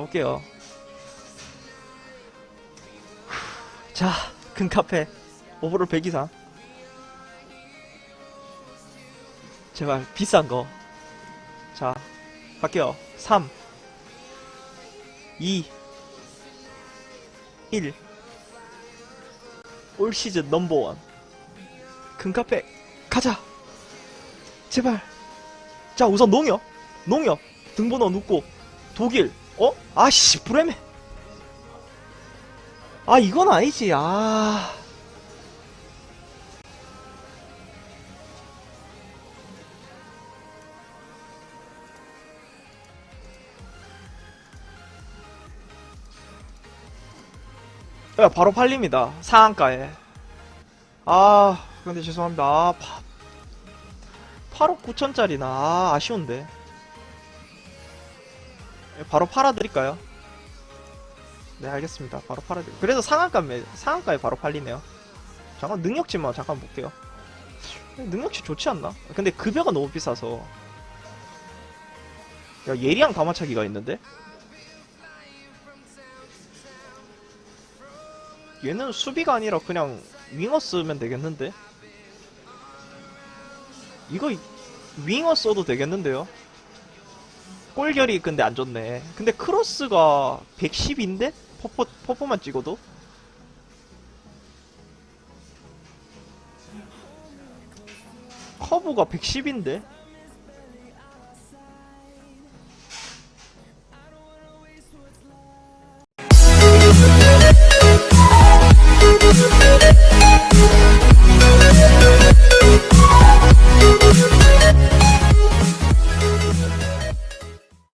가볼게요. 자, 큰 카페. 오버롤 100 이상. 제발, 비싼 거. 자, 갈게요. 3, 2, 1. 올 시즌 넘버원. 큰 카페, 가자! 제발. 자, 우선 농협. 농협. 등번호 눕고. 독일. 어? 아씨, 브레멘. 아, 이건 아니지. 아. 야, 바로 팔립니다. 상한가에. 아, 근데 죄송합니다. 아, 파, 8억 9천짜리나. 아, 아쉬운데. 예, 바로 팔아드릴까요? 네, 알겠습니다. 바로 팔아드릴게요. 그래서 상한가, 매, 상한가에 바로 팔리네요. 잠깐, 능력치만 잠깐 볼게요. 능력치 좋지 않나? 근데 급여가 너무 비싸서. 야, 예리한 가마차기가 있는데? 얘는 수비가 아니라 그냥 윙어 쓰면 되겠는데? 이거 윙어 써도 되겠는데요? 골결이 근데 안 좋네. 근데 크로스가 110인데? 퍼포, 퍼포만 찍어도? 커브가 110인데?